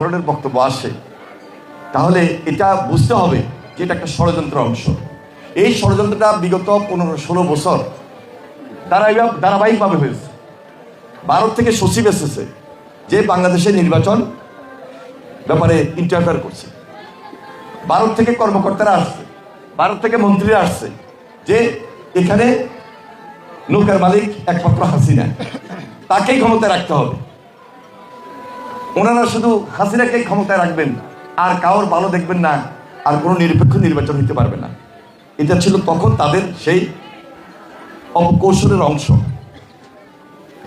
ধরনের বক্তব্য আসে, তাহলে এটা বুঝতে হবে যে এটা একটা ষড়যন্ত্র অংশ। এই ষড়যন্ত্রটা বিগত পনেরো ষোলো বছর ধারাবাহিক ধারাবাহিকভাবে হয়েছে। ভারত থেকে সচিব এসেছে যে বাংলাদেশের নির্বাচন ব্যাপারে ইন্টারফেয়ার করছে। ভারত থেকে কর্মকর্তারা আসছে, ভারত থেকে মন্ত্রীরা আসছে যে এখানে নৌকার মালিক একমাত্র হাসিনা। তাকেই ক্ষমতায় রাখতে হবে। ওনারা শুধু হাসিনাকে ক্ষমতায় রাখবেন, আর কারোর ভালো দেখবেন না, আর কোনো নিরপেক্ষ নির্বাচন হতে পারবে না। এটা ছিল তখন তাদের সেই অপকৌশলের অংশ।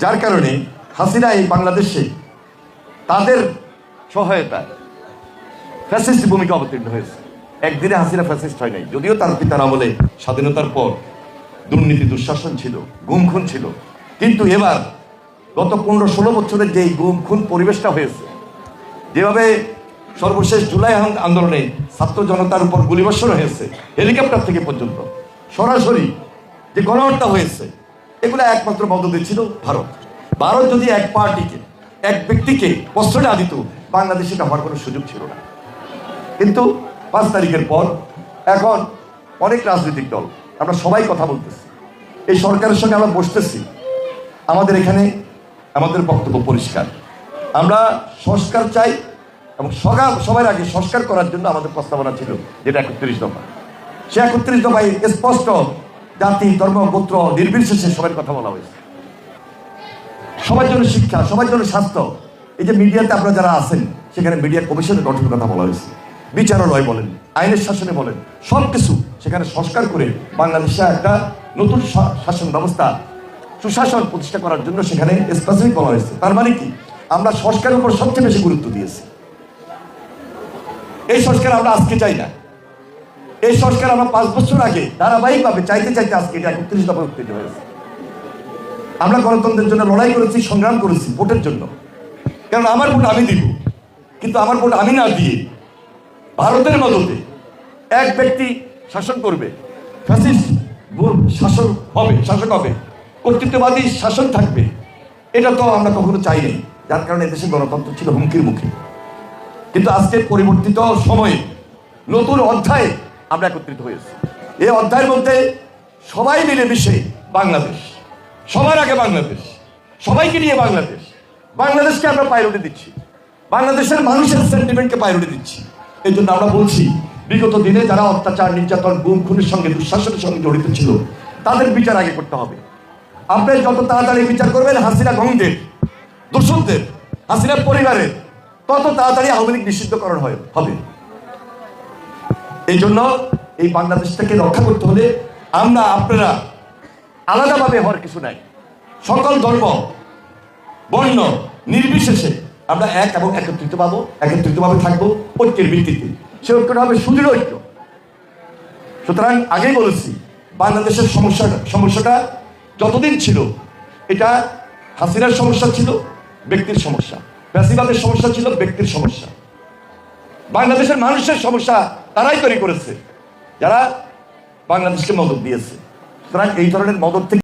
যার কারণে হাসিনা এই বাংলাদেশে তাদের সহায়তায় ফ্যাসিস্ট ভূমিকা অবতীর্ণ হয়েছে। একদিনে হাসিনা ফ্যাসিস্ট হয় নাই, যদিও তার পিতার আমলে স্বাধীনতার পর দুর্নীতি, দুঃশাসন ছিল গুম খুন ছিল। কিন্তু এবার গত পনেরো ষোলো বছরের যে গুম, খুন পরিবেশটা হয়েছে, যেভাবে সর্বশেষ জুলাই আন- আন্দোলনে ছাত্র জনতার উপর গুলিবর্ষণ হয়েছে, হেলিকপ্টার থেকে পর্যন্ত, সরাসরি যে গণহত্যা হয়েছে, এগুলো একমাত্র মদতে ছিল ভারত। ভারত যদি এক পার্টিকে, এক ব্যক্তিকে না দিত, বাংলাদেশে হওয়ার কোনো সুযোগ ছিল না। কিন্তু পাঁচ তারিখের পর এখন অনেক রাজনৈতিক দল, আমরা সবাই কথা বলতেছি। এই সরকারের সঙ্গে আমরা বসতেছি। আমাদের এখানে আমাদের বক্তব্য পরিষ্কার। আমরা সংস্কার চাই এবং সগা সবার আগে সংস্কার করার জন্য আমাদের প্রস্তাবনা ছিল যেটা একত্রিশ দফা। সে একত্রিশ দফায় স্পষ্ট জাতি, ধর্ম, গোত্র, নির্বিশেষে সবার কথা বলা হয়েছে। সবার জন্য শিক্ষা, সবার জন্য স্বাস্থ্য। এই যে মিডিয়াতে আপনারা যারা আছেন, সেখানে মিডিয়া কমিশনের গঠনের কথা বলা হয়েছে। বিচারালয় বলেন, আইনের শাসনে বলেন সব কিছু সেখানে সংস্কার করে বাংলাদেশে একটা নতুন শাসন ব্যবস্থা সুশাসন প্রতিষ্ঠা করার জন্য সেখানে স্পেসিফিক বলা হয়েছে। তার মানে কি? আমরা সংস্কারের উপর সবচেয়ে বেশি গুরুত্ব দিয়েছি। এই সংস্কার আমরা আজকে চাই না। এই সংস্কার আমরা পাঁচ বছর আগে ধারাবাহিকভাবে চাইতে চাইতে আজকে এটা একত্রিশ দফা উত্তেজিত হয়েছে। আমরা গণতন্ত্রের জন্য লড়াই করেছি, সংগ্রাম করেছি ভোটের জন্য। কারণ আমার ভোট আমি দিব। কিন্তু আমার ভোট আমি না দিয়ে ভারতের মদতে এক ব্যক্তি শাসন করবে। শাসন হবে, শাসক হবে। কর্তৃত্ববাদী শাসন থাকবে। এটা তো আমরা কখনো চাই নাই যার কারণে দেশে গণতন্ত্র ছিল হুমকির মুখে। কিন্তু আজকে পরিবর্তিত সময়ে নতুন অধ্যায়ে আমরা একত্রিত হয়েছি এই অধ্যায়ের মধ্যে সবাই মিলে মিশে বাংলাদেশ। সবার আগে বাংলাদেশ। সবাইকে নিয়ে বাংলাদেশ। বাংলাদেশকে আমরা প্রায়োরিটি দিচ্ছি। বাংলাদেশের মানুষের সেন্টিমেন্টকে প্রায়োরিটি দিচ্ছি। এই জন্য আমরা বলছি, বিগত দিনে যারা অত্যাচার, নির্যাতন, গুম, খুনের সঙ্গে দুঃশাসনের সঙ্গে জড়িত ছিল, তাদের বিচার আগে করতে হবে। আপনি যত তাড়াতাড়ি বিচার করবেন, হাসিনা গঙ্গদের দোষকদের হাসিনার পরিবারের, তত তাড়াতাড়ি আওয়ামী লীগ নিষিদ্ধকরণ হবে। এই জন্য এই বাংলাদেশটাকে রক্ষা করতে হলে আমরা, আপনারা আলাদাভাবে হওয়ার কিছু নাই। সকল ধর্ম, বর্ণ, নির্বিশেষে আমরা এক এবং একত্রিত পাবো একত্রিতভাবে থাকব ঐক্যের ভিত্তিতে। সে ঐক্যটা হবে সুদৃঢ় ঐক্য। সুতরাং আগেই বলেছি, বাংলাদেশের সমস্যা সমস্যাটা যতদিন ছিল, এটা হাসিনার সমস্যা ছিল, ব্যক্তির সমস্যা। ফ্যাসিবাদের সমস্যা ছিল, ব্যক্তির সমস্যা। বাংলাদেশের মানুষের সমস্যা তারাই তৈরি করেছে। যারা বাংলাদেশকে মদত দিয়েছে। সুতরাং এই ধরনের মদত থেকে